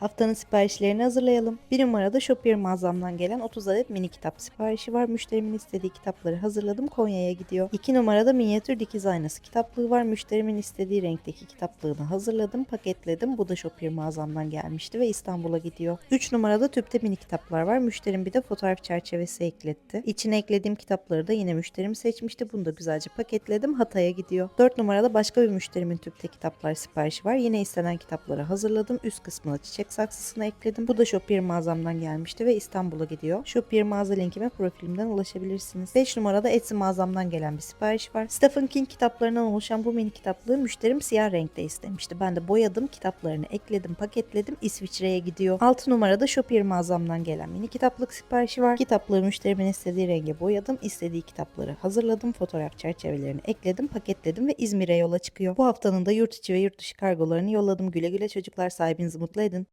Haftanın siparişlerini hazırlayalım. Bir numarada Shopier mağazamdan gelen 30 adet mini kitap siparişi var. Müşterimin istediği kitapları hazırladım. Konya'ya gidiyor. 2 numarada minyatür dikiz aynası kitaplığı var. Müşterimin istediği renkteki kitaplığını hazırladım, paketledim. Bu da Shopier mağazamdan gelmişti ve İstanbul'a gidiyor. 3 numarada tüpte mini kitaplar var. Müşterim bir de fotoğraf çerçevesi ekletti. İçine eklediğim kitapları da yine müşterim seçmişti. Bunu da güzelce paketledim. Hatay'a gidiyor. 4 numarada başka bir müşterimin tüpte kitaplar siparişi var. Yine istenen kitapları hazırladım. Üst kısmına çiçek saksısını ekledim. Bu da Shopier mağazamdan gelmişti ve İstanbul'a gidiyor. Shopier mağaza linkime profilimden ulaşabilirsiniz. 5 numarada Etsy mağazamdan gelen bir sipariş var. Stephen King kitaplarından oluşan bu mini kitaplığı müşterim siyah renkte istemişti. Ben de boyadım, kitaplarını ekledim, paketledim. İsviçre'ye gidiyor. 6 numarada Shopier mağazamdan gelen mini kitaplık siparişi var. Kitaplığı müşterimin istediği renge boyadım. istediği kitapları hazırladım. Fotoğraf çerçevelerini ekledim, paketledim ve İzmir'e yola çıkıyor. Bu haftanın da yurt içi ve yurt dışı kargolarını yolladım. Güle güle çocuklar sahibinizi mutlu edin.